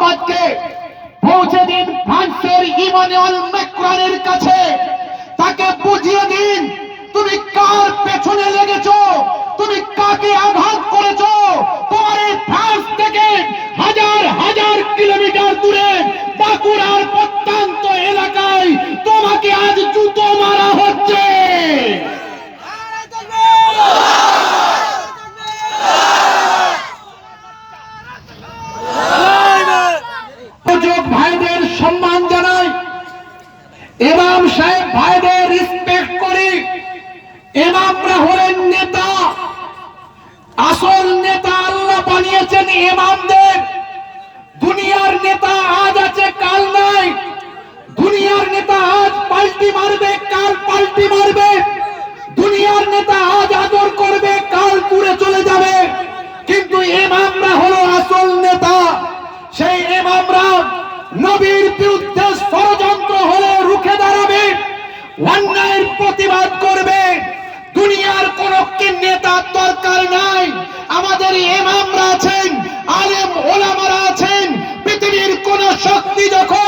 মোহাম্মদকে পৌঁছে দিন ফ্রান্সের ইমানুয়েল ম্যাক্রনের কাছে। তাকে বুঝিয়ে দিন, তুমি কার পেছনে লেগেছো? তুমি কাকে আঘাত করেছ? ইমাম সাহেব ভাইদের রেসপেক্ট করি ইমামরা হলেন নেতা, আসল নেতা আল্লাহ বানিয়েছেন ইমামদের। দুনিয়ার নেতা আজ আছে, কাল নাই। দুনিয়ার নেতা আজ পাল্টি মারবে, কাল পাল্টি মারবে। দুনিয়ার নেতা আজ দুনিয়ার নেতা দরকার নাই। আমাদের ইমামরা আছেন আলেম ওলামারা আছেন পৃথিবীর কোন শক্তি যখন